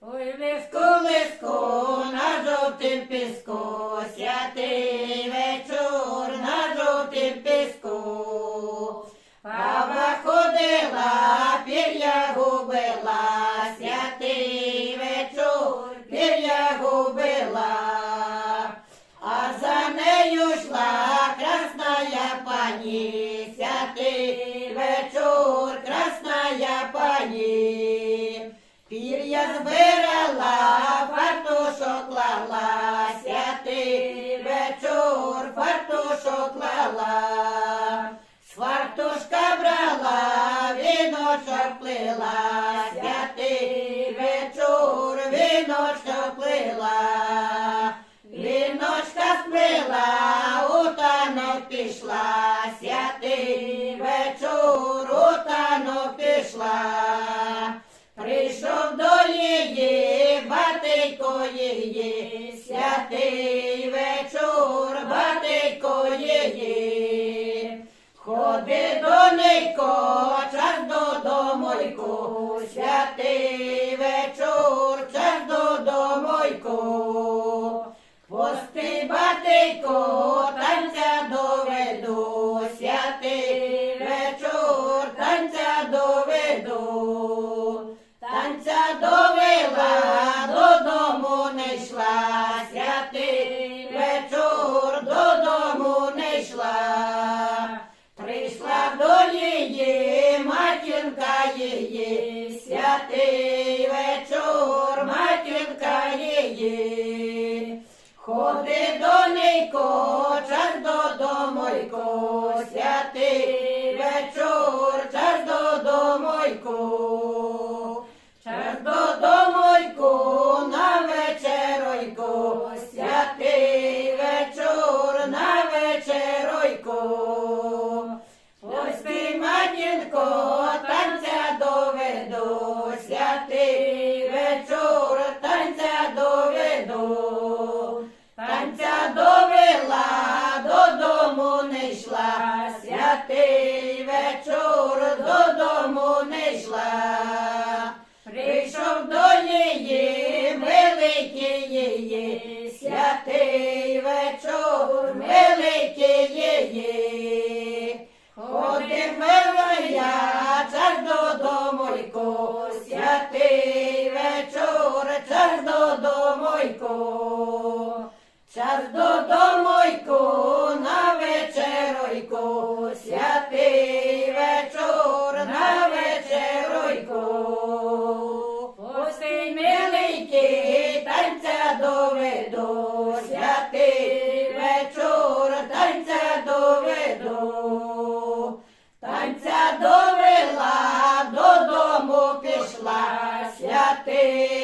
Ой, лиску, Колиску на жовтим піску, святий вечір на жовтим піску. Баба ходила, пір'я губила, святий вечір, пір'я губила. А за нею йшла красная пані, пішла, святий вечір, у танок пішла. Прийшов до її, батько її, святий вечір, батько її. Ходи до нейко, час додомойку, святий вечір, її, святий вечор, матінка її. Ходи до нейко, час додомойко, святий святий вечір, танця доведу. Танця довела, додому не йшла, святий вечір, додому не йшла. Прийшов до її, великий святий вечір, великий. Танця